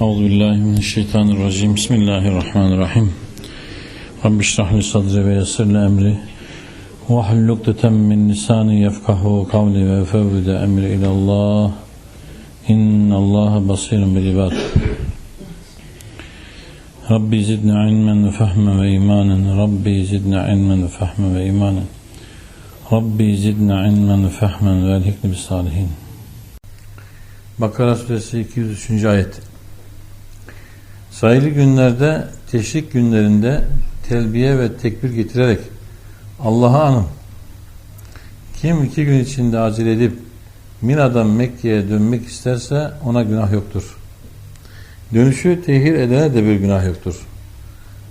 Euzu billahi mineşşeytanirracim. Bismillahirrahmanirrahim. Rabbi şrah li sadri ve yessir li emri. Ve hlul ukdeten min lisani yefkahu kavli ve fevvide emri ilallah. İnnallaha basirun bil ibad. Rabbi zidni ilmen ve fehmen ve imanen. Rabbi zidni ilmen ve fehmen ve imanen. Rabbi zidni ilmen ve fehmen ve elhikni bis salihin. Bakara suresi 203. ayet. Sayılı günlerde, teşrik günlerinde telbiye ve tekbir getirerek Allah'a anın. Kim iki gün içinde acele edip Mina'dan Mekke'ye dönmek isterse ona günah yoktur. Dönüşü tehir edene de bir günah yoktur.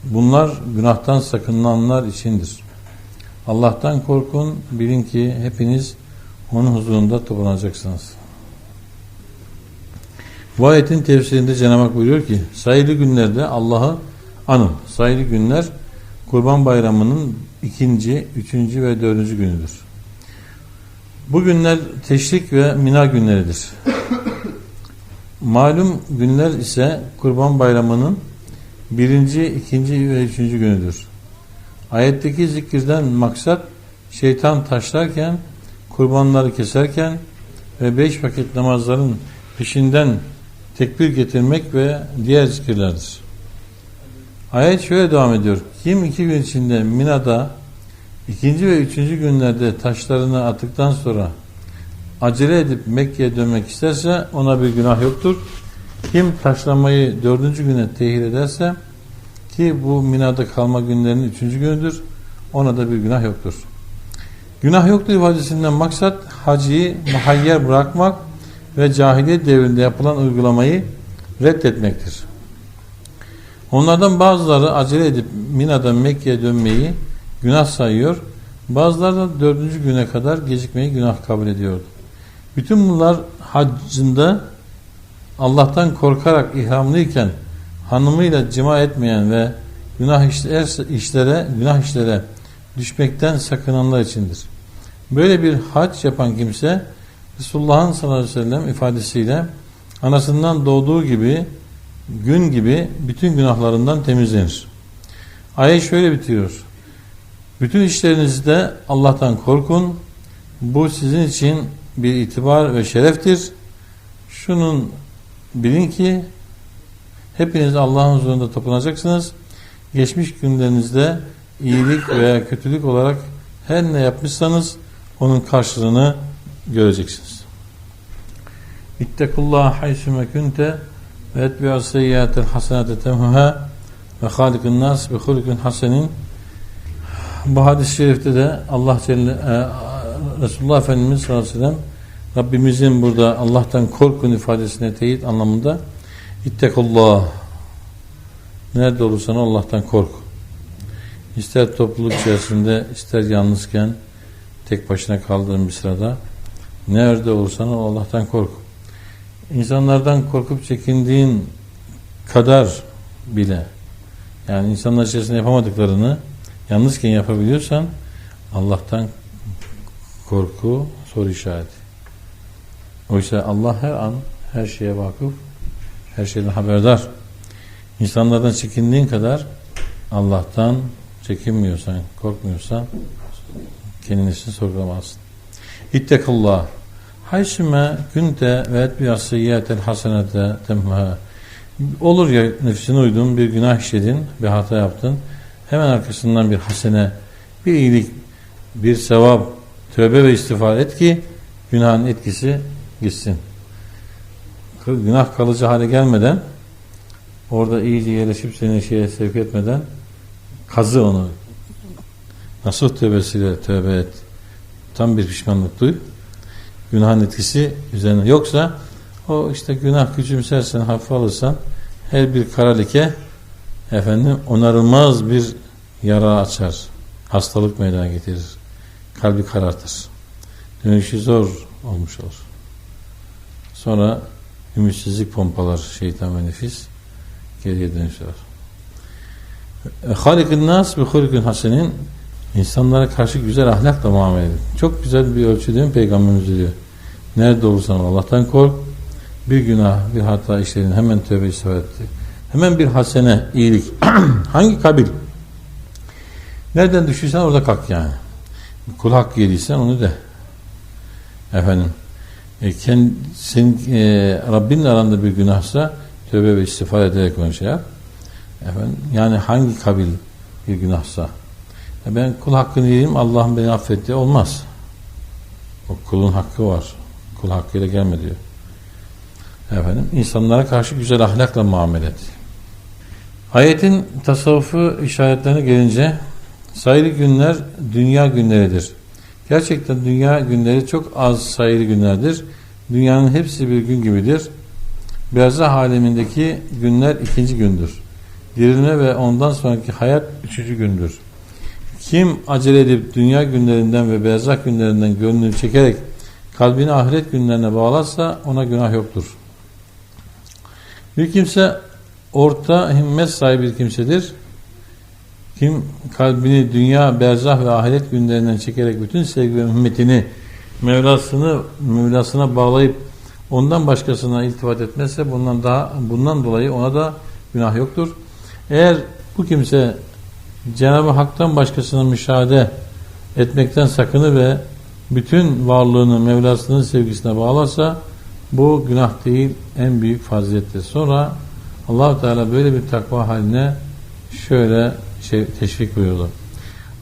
Bunlar günahtan sakınanlar içindir. Allah'tan korkun, bilin ki hepiniz onun huzurunda toplanacaksınız. Bu ayetin tefsirinde Cenab-ı Hak buyuruyor ki sayılı günlerde Allah'ı anın. Sayılı günler Kurban Bayramı'nın ikinci, üçüncü ve dördüncü günüdür. Bu günler teşrik ve mina günleridir. Malum günler ise Kurban Bayramı'nın birinci, ikinci ve üçüncü günüdür. Ayetteki zikirden maksat şeytan taşlarken, kurbanları keserken ve beş vakit namazların peşinden tekbir getirmek ve diğer zikirlerdir. Ayet şöyle devam ediyor. Kim iki gün içinde Mina'da ikinci ve üçüncü günlerde taşlarını attıktan sonra acele edip Mekke'ye dönmek isterse ona bir günah yoktur. Kim taşlamayı dördüncü güne tehir ederse ki bu Mina'da kalma günlerinin üçüncü günüdür ona da bir günah yoktur. Günah yoktur ifadesinden maksat hacıyı muhayyer bırakmak ve cahiliye devrinde yapılan uygulamayı reddetmektir. Onlardan bazıları acele edip Mina'dan Mekke'ye dönmeyi günah sayıyor. Bazıları da dördüncü güne kadar gecikmeyi günah kabul ediyordu. Bütün bunlar haccında Allah'tan korkarak ihramlıyken hanımıyla cima etmeyen ve günah işlere, günah işlere düşmekten sakınanlar içindir. Böyle bir hac yapan kimse Resulullah'ın sallallahu aleyhi ve sellem ifadesiyle anasından doğduğu gibi gün gibi bütün günahlarından temizlenir. Ayet şöyle bitiyor. Bütün işlerinizde Allah'tan korkun. Bu sizin için bir itibar ve şereftir. Şunun bilin ki hepiniz Allah'ın huzurunda toplanacaksınız. Geçmiş günlerinizde iyilik veya kötülük olarak her ne yapmışsanız onun karşılığını göreceksiniz. İttekullah haysume kunte ve etbi'as seyyiatel hasenate temhuha ve halikun nas ve hulikun hasenin bu hadis-i şerifte de Allah Celle e, Resulullah Efendimiz sallallahu aleyhi ve sellem Rabbimizin burada Allah'tan korkun ifadesine teyit anlamında İttekullah nerede olursan Allah'tan kork. İster topluluk içerisinde ister yalnızken tek başına kaldığın bir sırada nerede olursan Allah'tan kork. İnsanlardan korkup çekindiğin kadar bile yani insanlar içerisinde yapamadıklarını yalnızken yapabiliyorsan Allah'tan korku soru işareti. Oysa Allah her an her şeye vakıf, her şeyden haberdar. İnsanlardan çekindiğin kadar Allah'tan çekinmiyorsan, korkmuyorsan kendini sorgulamazsın. İttekullah. Hayşime günte ve etbiyas seyyiyetel hasenete temha. Olur ya nefsine uydun, bir günah işledin, bir hata yaptın. Hemen arkasından bir hasene, bir iyilik, bir sevap, tövbe ve istiğfar et ki günahın etkisi gitsin. Günah kalıcı hale gelmeden orada iyice yerleşip seni şeye sevk etmeden kazı onu. Nasuh tövbesiyle tövbe et. Tam bir pişmanlık duy. Günahın etkisi üzerine. Yoksa o işte günah küçümsersen, hafife alırsan her bir kara leke efendim onarılmaz bir yara açar. Hastalık meydana getirir. Kalbi karartır. Dönüşü zor olmuş olur. Sonra ümitsizlik pompalar şeytan ve nefis geriye dönüşler. Halikun nas bi hulikun hasenin insanlara karşı güzel ahlakla muamele edin. Çok güzel bir ölçü değil mi Peygamberimiz diyor. Nerede olursan Allah'tan kork. bir günah, bir hata işledin, hemen tövbe istiğfar. Hemen bir hasene, iyilik. Hangi kabil? Nereden düşürsen orada kalk yani. Kul hakkı yediysen onu de. Efendim. E, kendi, senin e, Rabbinle aranda bir günahsa tövbe ve istiğfar ederek onu şey yap. Efendim, yani hangi kabil bir günahsa. Ben kul hakkını yiyeyim Allah'ım beni affetti. Olmaz. O kulun hakkı var. Kul hakkıyla gelme diyor. Efendim, insanlara karşı güzel ahlakla muamele et. Ayetin tasavvufu işaretlerine gelince sayılı günler dünya günleridir. Gerçekten dünya günleri çok az sayılı günlerdir. Dünyanın hepsi bir gün gibidir. Berzah alemindeki günler ikinci gündür. Dirilme ve ondan sonraki hayat üçüncü gündür. Kim acele edip dünya günlerinden ve berzah günlerinden gönlünü çekerek kalbini ahiret günlerine bağlarsa ona günah yoktur. Bir kimse orta himmet sahibi bir kimsedir. Kim kalbini dünya, berzah ve ahiret günlerinden çekerek bütün sevgi ve himmetini Mevlasını Mevlasına bağlayıp ondan başkasına iltifat etmezse bundan daha bundan dolayı ona da günah yoktur. Eğer bu kimse Cenab-ı Hak'tan başkasına müşahede etmekten sakını ve bütün varlığını Mevlasının sevgisine bağlarsa bu günah değil en büyük fazilettir. Sonra allah Teala böyle bir takva haline şöyle şey, teşvik buyurdu.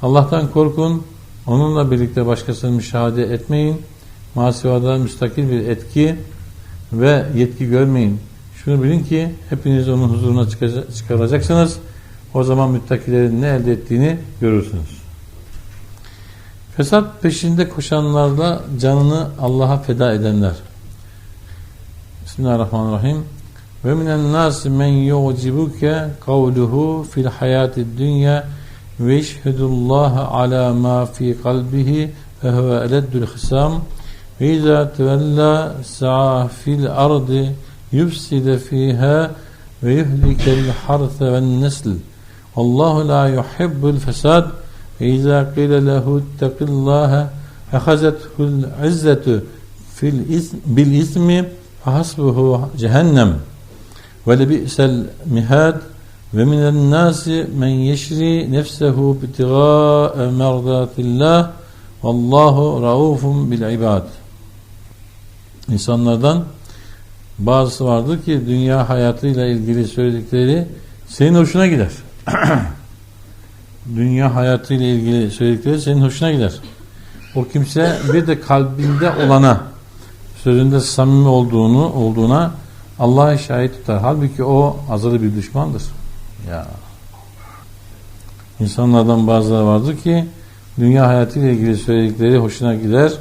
Allah'tan korkun, onunla birlikte başkasını müşahede etmeyin, masivada müstakil bir etki ve yetki görmeyin. Şunu bilin ki hepiniz onun huzuruna çıkaracaksınız. O zaman müttakilerin ne elde ettiğini görürsünüz. Fesat peşinde koşanlarla canını Allah'a feda edenler. Bismillahirrahmanirrahim. Ve minen nas men yu'cibuke kavluhu fil hayati dünya ve yeşhedullah ala ma fi kalbihi ve huve eleddül hisam ve izâ tevella sa'a fil ardı yufside fiha ve yuhlikel harse ve nesl Allahu la yuhibbul fesad ve izâ qile lehu ittaqillaha ehazethul izzetu fil ism, bil ismi fahasbuhu cehennem. Ve lebi'sel mihad ve minen nasi men yeşri nefsehu bitigâe merdatillah vallahu raufun bil ibad İnsanlardan bazısı vardır ki dünya hayatıyla ilgili söyledikleri senin hoşuna gider. dünya hayatıyla ilgili söyledikleri senin hoşuna gider. O kimse bir de kalbinde olana sözünde samimi olduğunu olduğuna Allah'a şahit tutar. Halbuki o azılı bir düşmandır. Ya. İnsanlardan bazıları vardır ki dünya hayatıyla ilgili söyledikleri hoşuna gider.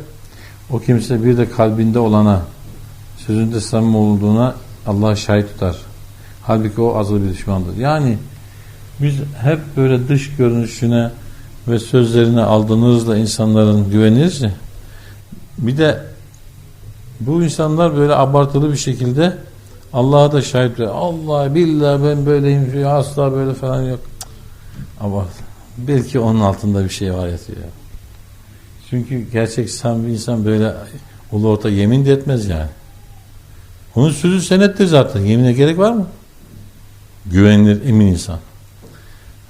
O kimse bir de kalbinde olana sözünde samimi olduğuna Allah'a şahit tutar. Halbuki o azılı bir düşmandır. Yani biz hep böyle dış görünüşüne ve sözlerine da insanların güveniriz ya. Bir de bu insanlar böyle abartılı bir şekilde Allah'a da şahit veriyor. Allah billah ben böyleyim asla böyle falan yok. Abart. Belki onun altında bir şey var yatıyor. Çünkü gerçek samimi insan böyle ulu orta yemin de etmez yani. Onun sözü senettir zaten. Yemine gerek var mı? Güvenilir, emin insan.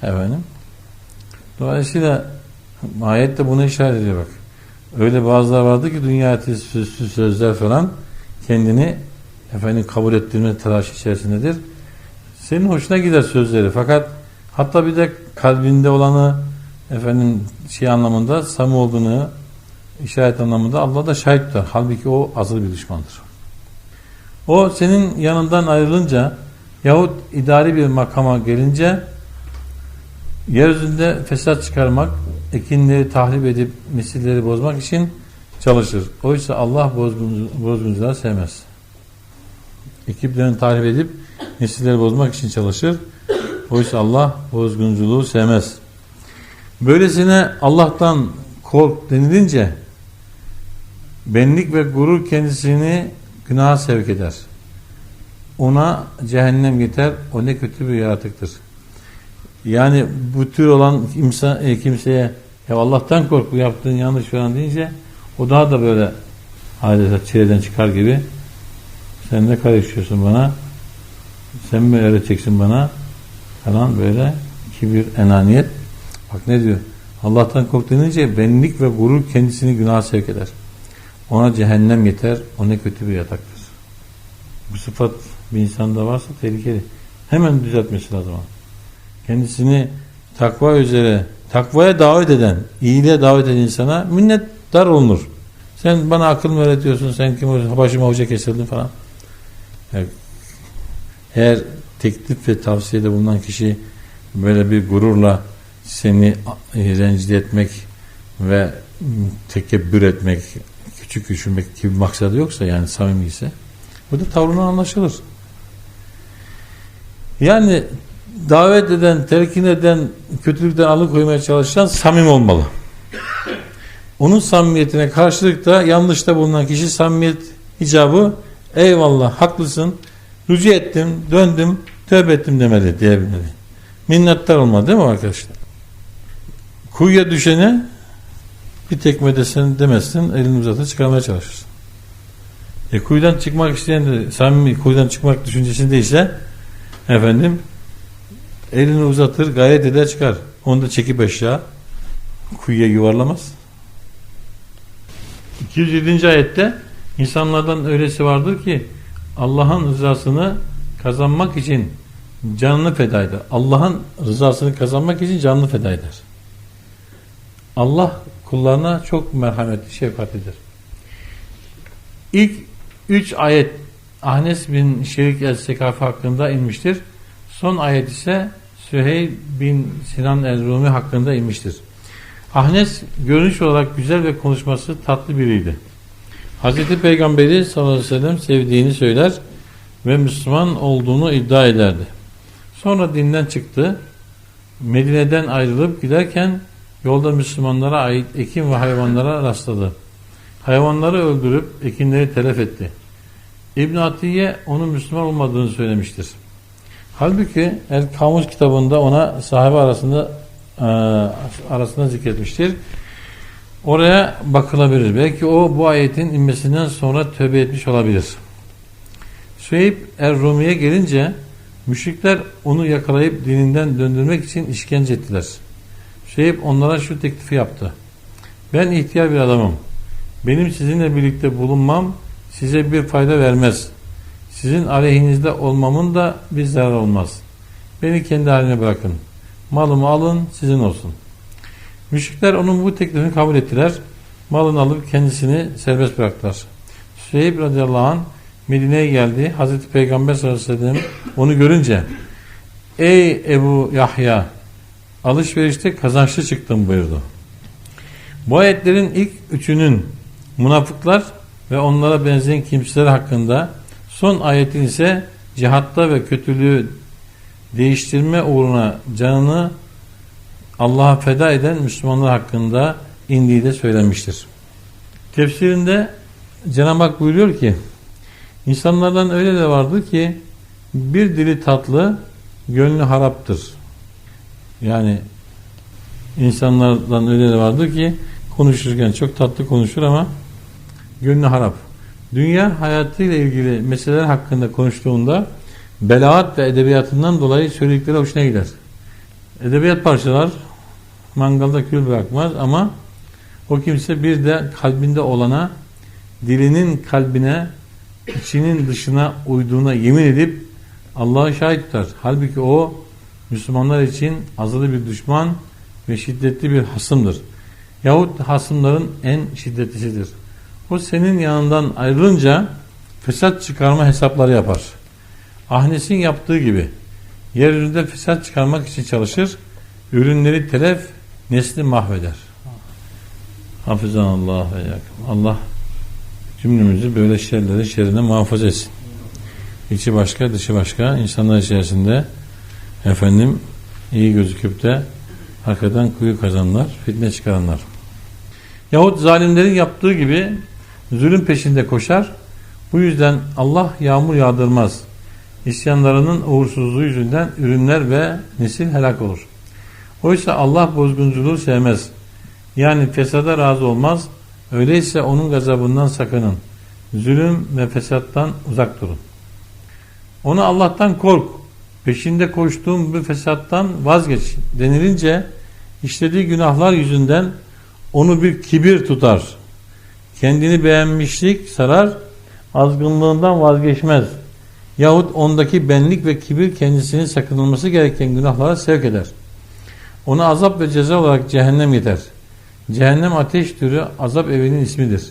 Efendim. Dolayısıyla ayet de buna işaret ediyor bak. Öyle bazılar vardı ki dünya süslü sözler falan kendini efendim kabul ettirme telaşı içerisindedir. Senin hoşuna gider sözleri fakat hatta bir de kalbinde olanı efendim şey anlamında samimi olduğunu işaret anlamında Allah da şahit tutar. Halbuki o azılı bir düşmandır. O senin yanından ayrılınca yahut idari bir makama gelince yeryüzünde fesat çıkarmak, ekinleri tahrip edip nesilleri bozmak için çalışır. Oysa Allah bozgun, bozguncuları sevmez. Ekiplerini tahrip edip nesilleri bozmak için çalışır. Oysa Allah bozgunculuğu sevmez. Böylesine Allah'tan kork denilince benlik ve gurur kendisini günaha sevk eder. Ona cehennem yeter. O ne kötü bir yaratıktır. Yani bu tür olan kimse, e, kimseye ya Allah'tan kork bu yaptığın yanlış falan deyince o daha da böyle adeta çileden çıkar gibi Sen ne karışıyorsun bana? Sen mi öğreteceksin bana? Falan böyle kibir, enaniyet. Bak ne diyor? Allah'tan kork denince benlik ve gurur kendisini günaha sevk eder. Ona cehennem yeter, o ne kötü bir yataktır. Bu sıfat bir insanda varsa tehlikeli. Hemen düzeltmesi lazım. Kendisini takva üzere, takvaya davet eden, iyiliğe davet eden insana minnettar olunur. Sen bana akıl mı öğretiyorsun, sen kim başıma hoca kesildin falan. Yani eğer teklif ve tavsiyede bulunan kişi böyle bir gururla seni rencide etmek ve tekebbür etmek, küçük düşürmek gibi maksadı yoksa yani samimi ise bu da tavrına anlaşılır. Yani davet eden, telkin eden, kötülükten alıkoymaya çalışan samim olmalı. Onun samimiyetine karşılık da yanlışta bulunan kişi samimiyet icabı eyvallah haklısın rücu ettim, döndüm, tövbe ettim demeli diyebilmeli. Minnettar olmalı değil mi arkadaşlar? Kuyuya düşene bir tekme desen demezsin, elini uzatır çıkarmaya çalışırsın. E kuyudan çıkmak isteyen de samimi kuyudan çıkmak düşüncesindeyse efendim elini uzatır, gayret eder çıkar. Onu da çekip aşağı kuyuya yuvarlamaz. 207. ayette insanlardan öylesi vardır ki Allah'ın rızasını kazanmak için canını feda eder. Allah'ın rızasını kazanmak için canını feda eder. Allah kullarına çok merhametli, şefkatlidir. İlk üç ayet Ahnes bin Şerik el-Sekafi hakkında inmiştir. Son ayet ise Süheyl bin Sinan el-Rumi hakkında inmiştir. Ahnes görünüş olarak güzel ve konuşması tatlı biriydi. Hazreti Peygamberi sallallahu aleyhi ve sellem sevdiğini söyler ve Müslüman olduğunu iddia ederdi. Sonra dinden çıktı. Medine'den ayrılıp giderken yolda Müslümanlara ait ekin ve hayvanlara rastladı. Hayvanları öldürüp ekinleri telef etti. İbn Atiye onun Müslüman olmadığını söylemiştir. Halbuki El Kamus kitabında ona sahibi arasında e, arasında zikretmiştir. Oraya bakılabilir. Belki o bu ayetin inmesinden sonra tövbe etmiş olabilir. Süheyb Er-Rumi'ye gelince müşrikler onu yakalayıp dininden döndürmek için işkence ettiler. Süheyb onlara şu teklifi yaptı. Ben ihtiyar bir adamım. Benim sizinle birlikte bulunmam size bir fayda vermez. Sizin aleyhinizde olmamın da bir zarar olmaz. Beni kendi haline bırakın. Malımı alın sizin olsun. Müşrikler onun bu teklifini kabul ettiler. Malını alıp kendisini serbest bıraktılar. Süheyb radıyallahu anh Medine'ye geldi. Hazreti Peygamber sallallahu aleyhi ve sellem onu görünce Ey Ebu Yahya alışverişte kazançlı çıktım buyurdu. Bu ayetlerin ilk üçünün münafıklar ve onlara benzeyen kimseler hakkında son ayetin ise cihatta ve kötülüğü değiştirme uğruna canını Allah'a feda eden Müslümanlar hakkında indiği de söylenmiştir. Tefsirinde Cenab-ı Hak buyuruyor ki insanlardan öyle de vardır ki bir dili tatlı gönlü haraptır. Yani insanlardan öyle de vardır ki konuşurken çok tatlı konuşur ama gönlü harap. Dünya hayatıyla ilgili meseleler hakkında konuştuğunda belaat ve edebiyatından dolayı söyledikleri hoşuna gider. Edebiyat parçalar mangalda kül bırakmaz ama o kimse bir de kalbinde olana dilinin kalbine içinin dışına uyduğuna yemin edip Allah'ı şahit tutar. Halbuki o Müslümanlar için azılı bir düşman ve şiddetli bir hasımdır. Yahut hasımların en şiddetlisidir. O senin yanından ayrılınca fesat çıkarma hesapları yapar. Ahnes'in yaptığı gibi yeryüzünde fesat çıkarmak için çalışır, ürünleri telef, nesli mahveder. Hafizan Allah ve yakın. Allah cümlemizi böyle şerlerin şerrine muhafaza etsin. İçi başka, dışı başka. insanlar içerisinde efendim iyi gözüküp de hakikaten kuyu kazanlar, fitne çıkaranlar. Yahut zalimlerin yaptığı gibi zulüm peşinde koşar. Bu yüzden Allah yağmur yağdırmaz. İsyanlarının uğursuzluğu yüzünden ürünler ve nesil helak olur. Oysa Allah bozgunculuğu sevmez. Yani fesada razı olmaz. Öyleyse onun gazabından sakının. Zulüm ve fesattan uzak durun. Onu Allah'tan kork. Peşinde koştuğum bu fesattan vazgeç denilince işlediği günahlar yüzünden onu bir kibir tutar. Kendini beğenmişlik sarar, azgınlığından vazgeçmez. Yahut ondaki benlik ve kibir kendisinin sakınılması gereken günahlara sevk eder. Ona azap ve ceza olarak cehennem yeter. Cehennem ateş türü azap evinin ismidir.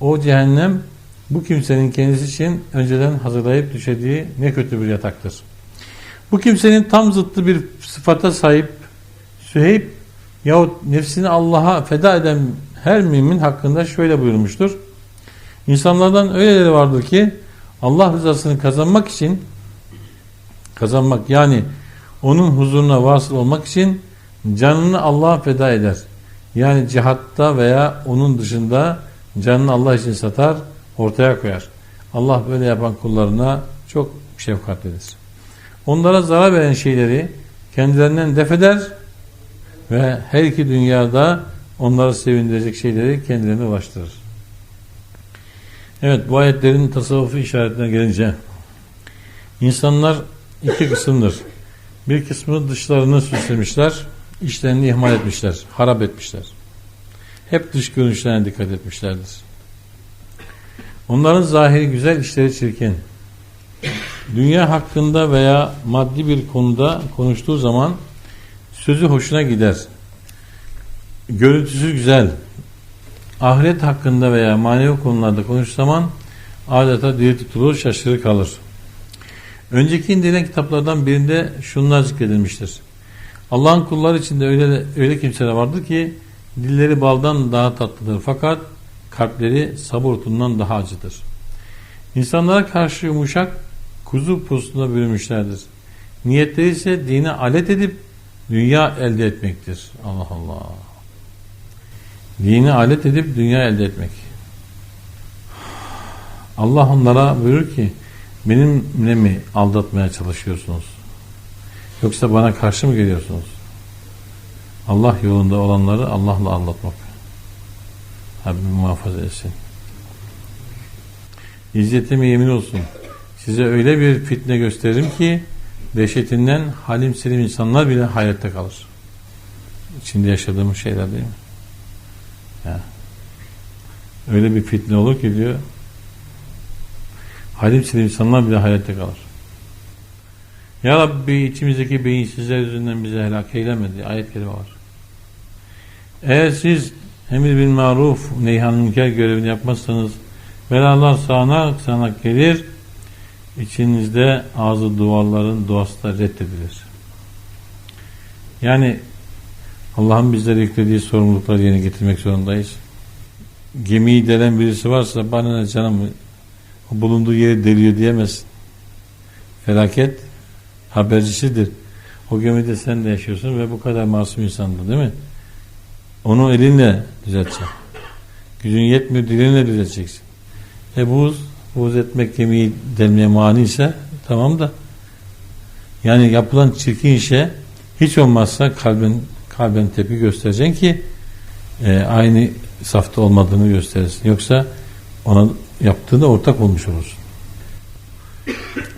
O cehennem bu kimsenin kendisi için önceden hazırlayıp düşediği ne kötü bir yataktır. Bu kimsenin tam zıttı bir sıfata sahip Süheyb yahut nefsini Allah'a feda eden her mümin hakkında şöyle buyurmuştur. İnsanlardan öyleleri vardır ki Allah rızasını kazanmak için kazanmak yani onun huzuruna vasıl olmak için canını Allah'a feda eder. Yani cihatta veya onun dışında canını Allah için satar, ortaya koyar. Allah böyle yapan kullarına çok şefkatlidir. Onlara zarar veren şeyleri kendilerinden def eder ve her iki dünyada onları sevindirecek şeyleri kendilerine ulaştırır. Evet bu ayetlerin tasavvufu işaretine gelince insanlar iki kısımdır. Bir kısmı dışlarını süslemişler, içlerini ihmal etmişler, harap etmişler. Hep dış görünüşlerine dikkat etmişlerdir. Onların zahiri güzel, işleri çirkin. Dünya hakkında veya maddi bir konuda konuştuğu zaman sözü hoşuna gider. Görüntüsü güzel. Ahiret hakkında veya manevi konularda konuştuğu zaman adeta dili tutulur, şaşırır kalır. Önceki indirilen kitaplardan birinde şunlar zikredilmiştir. Allah'ın kulları içinde öyle, öyle kimseler vardır ki dilleri baldan daha tatlıdır fakat kalpleri sabır otundan daha acıdır. İnsanlara karşı yumuşak kuzu postuna bürünmüşlerdir. Niyetleri ise dine alet edip dünya elde etmektir. Allah Allah. Dini alet edip dünya elde etmek. Allah onlara buyurur ki benimle mi aldatmaya çalışıyorsunuz? Yoksa bana karşı mı geliyorsunuz? Allah yolunda olanları Allah'la aldatmak. Rabbim muhafaza etsin. İzzetime yemin olsun. Size öyle bir fitne gösteririm ki dehşetinden halim selim insanlar bile hayrette kalır. İçinde yaşadığımız şeyler değil mi? Ya. Öyle bir fitne olur ki diyor halim selim insanlar bile hayrette kalır. Ya Rabbi içimizdeki beyinsizler yüzünden bize helak eylemedi. Ayet kelime var. Eğer siz emir bin maruf neyhan münker görevini yapmazsanız belalar sağanak sağanak gelir içinizde ağzı duvarların duası da reddedilir. Yani Allah'ın bizlere yüklediği sorumlulukları yerine getirmek zorundayız. Gemiyi delen birisi varsa bana ne canım bulunduğu yeri deliyor diyemezsin. Felaket habercisidir. O gemide sen de yaşıyorsun ve bu kadar masum insandı değil mi? Onu elinle düzelteceksin. Gücün yetmiyor dilinle düzelteceksin. E buz, buz etmek gemiyi delmeye mani ise tamam da yani yapılan çirkin işe hiç olmazsa kalbin kalben tepki göstereceksin ki e, aynı safta olmadığını gösterirsin. Yoksa ona yaptığında ortak olmuş olursun.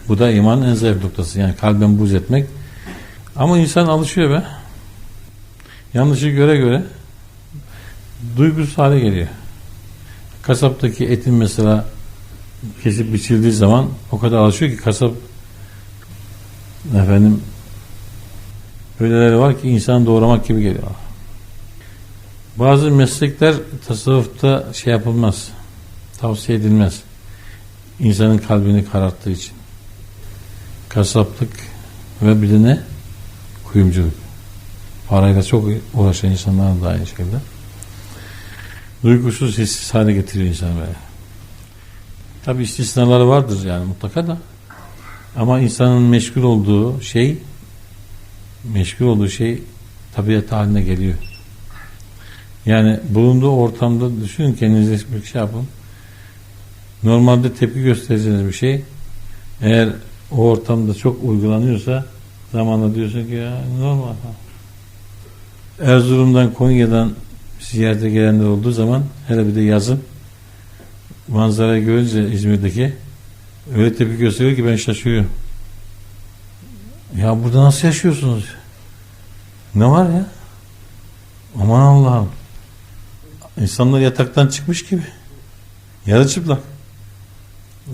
Bu da imanın en zayıf noktası. Yani kalben buz etmek. Ama insan alışıyor be. Yanlışı göre göre duygusuz hale geliyor. Kasaptaki etin mesela kesip biçildiği zaman o kadar alışıyor ki kasap efendim öyleleri var ki insan doğramak gibi geliyor. Bazı meslekler tasavvufta şey yapılmaz. Tavsiye edilmez. İnsanın kalbini kararttığı için. Kasaplık ve bir de ne? Kuyumculuk. Parayla çok uğraşan insanlar da aynı şekilde. Duygusuz, hissiz hale getiriyor insanı böyle. Tabi istisnaları vardır yani mutlaka da. Ama insanın meşgul olduğu şey meşgul olduğu şey tabiat haline geliyor. Yani bulunduğu ortamda düşünün kendinize bir şey yapın. Normalde tepki göstereceğiniz bir şey eğer o ortamda çok uygulanıyorsa zamanla diyorsun ki ya normal. Erzurum'dan Konya'dan ziyarete gelenler olduğu zaman hele bir de yazın manzarayı görünce İzmir'deki öyle tepki gösteriyor ki ben şaşırıyorum. Ya burada nasıl yaşıyorsunuz? Ne var ya? Aman Allah'ım. İnsanlar yataktan çıkmış gibi. Yarı çıplak.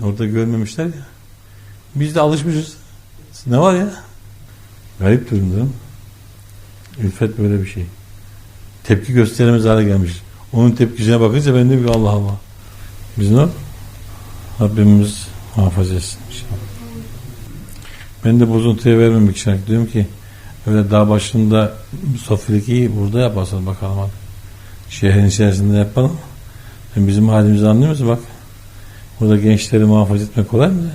Orada görmemişler ya. Biz de alışmışız. Ne var ya? Garip durum değil mi? Ülfet böyle bir şey. Tepki gösteremez hale gelmiş. Onun tepkisine bakınca ben de bir Allah Allah. Biz ne? Rabbimiz muhafaza etsin inşallah. Ben de bozuntuya vermemek için diyorum ki öyle dağ başında sofrayı burada yapasın bakalım hadi. Şehrin içerisinde yapalım. Sen bizim halimizi anlıyor musun bak. Burada gençleri muhafaza etmek kolay mı?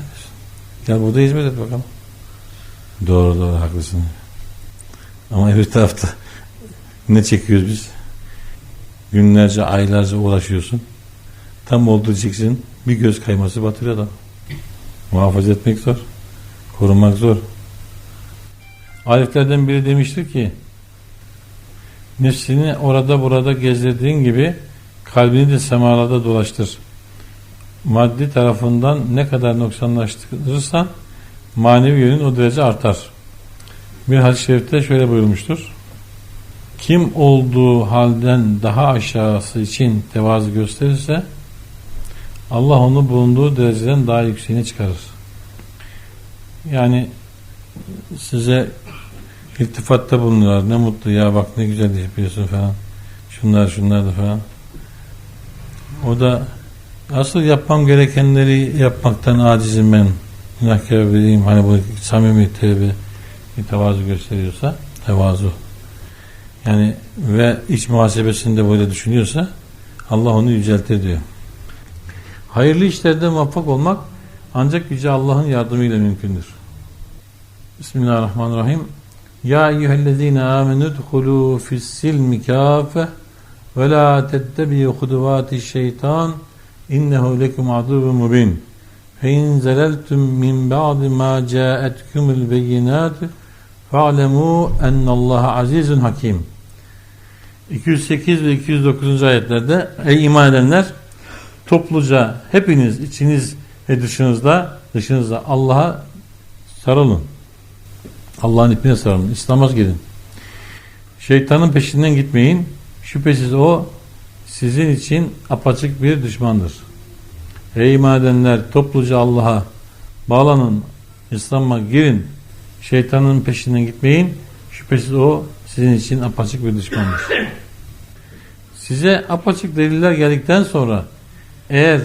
Gel burada hizmet et bakalım. Doğru doğru haklısın. Ama öbür tarafta ne çekiyoruz biz? Günlerce, aylarca uğraşıyorsun. Tam oldu diyeceksin. Bir göz kayması batırıyor adam. Muhafaza etmek zor. Korumak zor. Ariflerden biri demiştir ki nefsini orada burada gezdirdiğin gibi kalbini de semalarda dolaştır. Maddi tarafından ne kadar noksanlaştırırsan manevi yönün o derece artar. Bir hadis-i şerifte şöyle buyurmuştur. Kim olduğu halden daha aşağısı için tevazu gösterirse Allah onu bulunduğu dereceden daha yükseğine çıkarır. Yani size iltifatta bulunuyorlar. Ne mutlu ya bak ne güzel yapıyorsun falan. Şunlar şunlar da falan. O da asıl yapmam gerekenleri yapmaktan acizim ben. Günahkar biriyim. Hani bu samimi tevbe bir tevazu gösteriyorsa tevazu. Yani ve iç muhasebesinde böyle düşünüyorsa Allah onu yüceltir diyor. Hayırlı işlerde muvaffak olmak ancak Yüce Allah'ın yardımıyla mümkündür. Bismillahirrahmanirrahim. Ya eyyühellezine amenü dhulû fissilmi kâfe ve la tettebi'u huduvâti şeytan innehu lekum aduvun mubin. Fe in zeleltum min ba'di ma câetkumul beyinâtu fa'lemû ennallaha azizun hakim. 208 ve 209. ayetlerde ey iman edenler topluca hepiniz içiniz ve dışınızda dışınızda Allah'a sarılın. Allah'ın ipine sarılın. İslam'a girin. Şeytanın peşinden gitmeyin. Şüphesiz o sizin için apaçık bir düşmandır. Ey iman edenler topluca Allah'a bağlanın. İslam'a girin. Şeytanın peşinden gitmeyin. Şüphesiz o sizin için apaçık bir düşmandır. Size apaçık deliller geldikten sonra eğer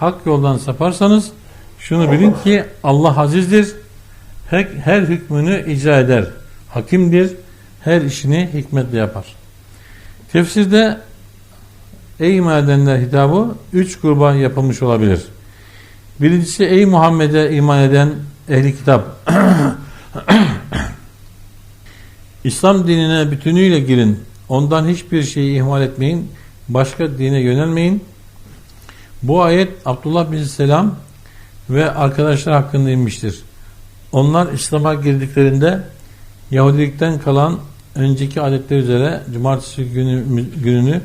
hak yoldan saparsanız şunu bilin ki Allah azizdir. Her, her hükmünü icra eder. Hakimdir. Her işini hikmetle yapar. Tefsirde ey iman edenler hitabı üç gruba yapılmış olabilir. Birincisi ey Muhammed'e iman eden ehli kitap. İslam dinine bütünüyle girin. Ondan hiçbir şeyi ihmal etmeyin. Başka dine yönelmeyin. Bu ayet Abdullah bin Selam ve arkadaşlar hakkında inmiştir. Onlar İslam'a girdiklerinde Yahudilikten kalan önceki adetler üzere cumartesi günü, gününü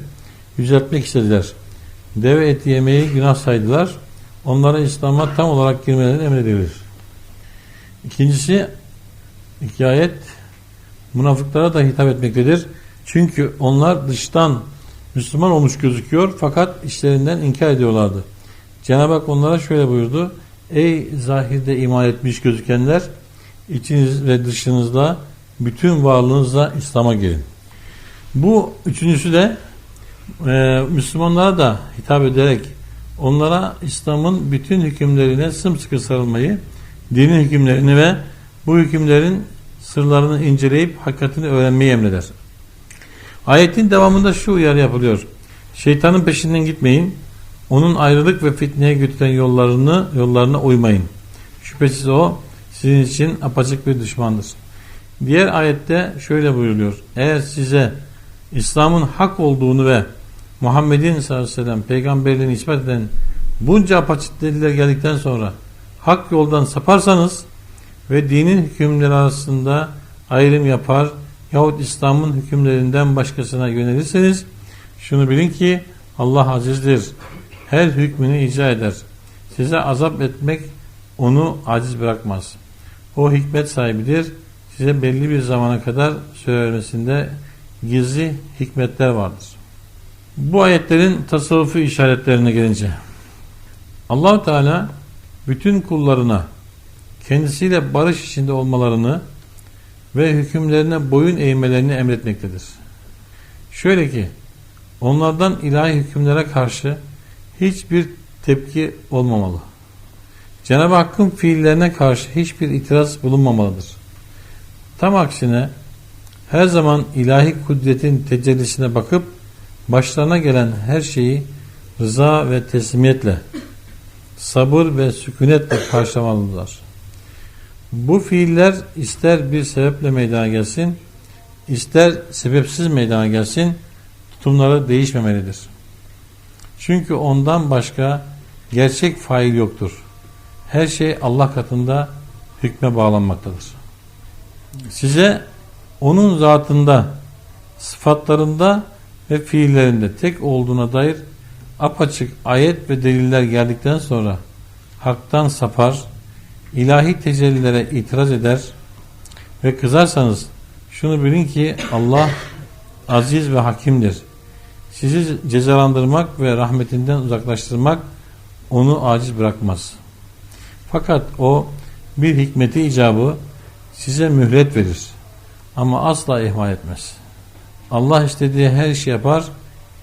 yüceltmek istediler. Deve eti yemeyi günah saydılar. Onlara İslam'a tam olarak girmeleri emredilir. İkincisi iki ayet münafıklara da hitap etmektedir. Çünkü onlar dıştan Müslüman olmuş gözüküyor fakat işlerinden inkar ediyorlardı. Cenab-ı Hak onlara şöyle buyurdu. Ey zahirde iman etmiş gözükenler içiniz ve dışınızda bütün varlığınızla İslam'a girin. Bu üçüncüsü de e, Müslümanlara da hitap ederek onlara İslam'ın bütün hükümlerine sımsıkı sarılmayı, dinin hükümlerini ve bu hükümlerin sırlarını inceleyip hakikatini öğrenmeyi emreder. Ayetin devamında şu uyarı yapılıyor. Şeytanın peşinden gitmeyin. Onun ayrılık ve fitneye götüren yollarını yollarına uymayın. Şüphesiz o sizin için apaçık bir düşmandır. Diğer ayette şöyle buyuruluyor. Eğer size İslam'ın hak olduğunu ve Muhammed'in sallallahu aleyhi ve sellem peygamberliğini ispat eden bunca apaçık deliller geldikten sonra hak yoldan saparsanız ve dinin hükümleri arasında ayrım yapar yahut İslam'ın hükümlerinden başkasına yönelirseniz şunu bilin ki Allah azizdir. her hükmünü icra eder. Size azap etmek onu aciz bırakmaz. O hikmet sahibidir. Size belli bir zamana kadar söylemesinde gizli hikmetler vardır. Bu ayetlerin tasavvufi işaretlerine gelince Allahu Teala bütün kullarına kendisiyle barış içinde olmalarını ve hükümlerine boyun eğmelerini emretmektedir. Şöyle ki onlardan ilahi hükümlere karşı hiçbir tepki olmamalı. Cenab-ı Hakk'ın fiillerine karşı hiçbir itiraz bulunmamalıdır. Tam aksine her zaman ilahi kudretin tecellisine bakıp başlarına gelen her şeyi rıza ve teslimiyetle, sabır ve sükunetle karşılamalılar. Bu fiiller ister bir sebeple meydana gelsin, ister sebepsiz meydana gelsin, tutumları değişmemelidir. Çünkü ondan başka gerçek fail yoktur. Her şey Allah katında hükme bağlanmaktadır. Size onun zatında, sıfatlarında ve fiillerinde tek olduğuna dair apaçık ayet ve deliller geldikten sonra haktan sapar, ilahi tecellilere itiraz eder ve kızarsanız şunu bilin ki Allah aziz ve hakimdir. Sizi cezalandırmak ve rahmetinden uzaklaştırmak onu aciz bırakmaz. Fakat o bir hikmeti icabı size mühlet verir. Ama asla ihmal etmez. Allah istediği her şey yapar,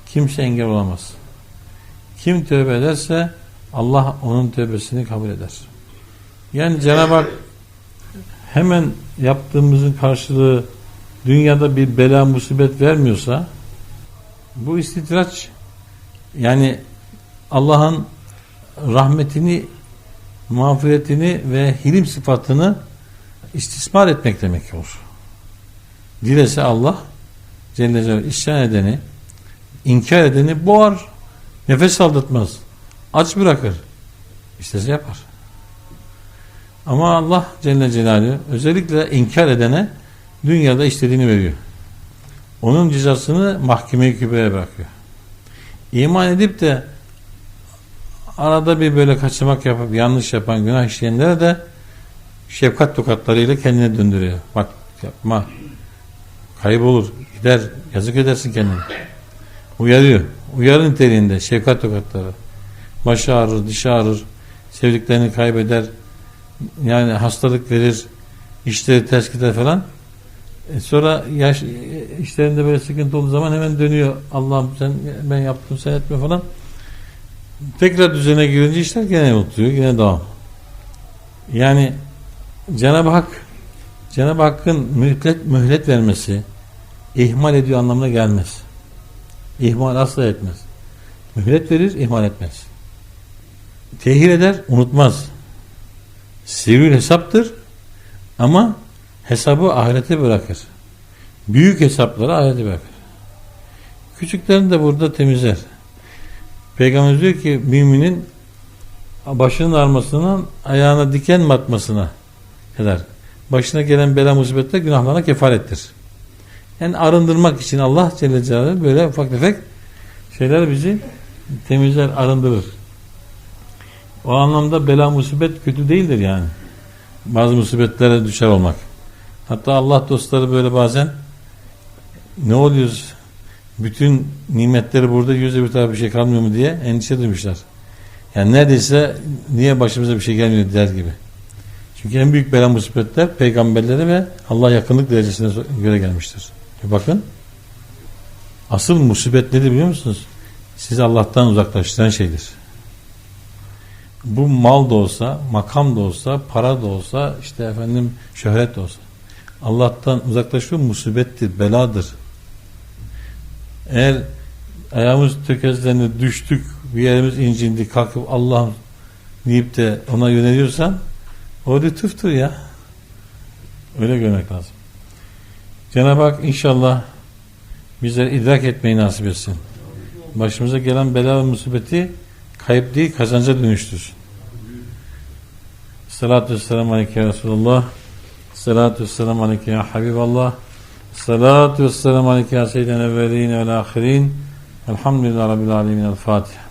kimse engel olamaz. Kim tövbe ederse Allah onun tövbesini kabul eder. Yani Cenab-ı Hak hemen yaptığımızın karşılığı dünyada bir bela musibet vermiyorsa bu istidraç yani Allah'ın rahmetini mağfiretini ve hilim sıfatını istismar etmek demek olur. Dilese Allah Celle Celaluhu isyan edeni inkar edeni boğar nefes aldırtmaz aç bırakır istese yapar. Ama Allah Celle Celaluhu özellikle inkar edene dünyada istediğini veriyor. Onun cezasını mahkeme-i kübreye bırakıyor. İman edip de arada bir böyle kaçamak yapıp yanlış yapan günah işleyenlere de şefkat tokatlarıyla kendine döndürüyor. Bak yapma. Kaybolur. Gider. Yazık edersin kendine. Uyarıyor. Uyarı niteliğinde şefkat tokatları. Başı ağrır, dişi ağrır. Sevdiklerini kaybeder. Yani hastalık verir. işleri ters gider falan. E sonra yaş işlerinde böyle sıkıntı olduğu zaman hemen dönüyor. Allah'ım sen ben yaptım sen etme falan. Tekrar düzene girince işler gene unutuyor. Gene devam. Yani Cenab-ı Hak Cenab-ı Hakk'ın mühlet, mühlet vermesi ihmal ediyor anlamına gelmez. İhmal asla etmez. Mühlet verir, ihmal etmez. Tehir eder, unutmaz. Sivil hesaptır ama hesabı ahirete bırakır. Büyük hesapları ahirete bırakır. Küçüklerini de burada temizler. Peygamber diyor ki müminin başının ağrmasından ayağına diken batmasına kadar başına gelen bela musibetler günahlarına kefarettir. Yani arındırmak için Allah Celle Celaluhu böyle ufak tefek şeyler bizi temizler, arındırır. O anlamda bela musibet kötü değildir yani. Bazı musibetlere düşer olmak. Hatta Allah dostları böyle bazen ne oluyoruz bütün nimetleri burada yüzde bir tarafa bir şey kalmıyor mu diye endişe duymuşlar. Yani neredeyse niye başımıza bir şey gelmiyor der gibi. Çünkü en büyük bela musibetler peygamberlere ve Allah yakınlık derecesine göre gelmiştir. Bir bakın. Asıl musibet nedir biliyor musunuz? Sizi Allah'tan uzaklaştıran şeydir. Bu mal da olsa, makam da olsa, para da olsa, işte efendim şöhret de olsa. Allah'tan uzaklaşıyor musibettir, beladır. Eğer ayağımız tökezlendi, düştük, bir yerimiz incindi, kalkıp Allah'ım deyip de ona yöneliyorsan o lütuftur ya. Öyle görmek lazım. Cenab-ı Hak inşallah bize idrak etmeyi nasip etsin. Başımıza gelen bela ve musibeti kayıp değil kazanca dönüştürsün. Salatu vesselamu aleyke Resulullah. Salatu vesselamu aleyke ya Habiballah. Salatu vesselamu aleyke ya seyyiden evvelin ve ahirin. Elhamdülillah Rabbil alemin. El Fatiha.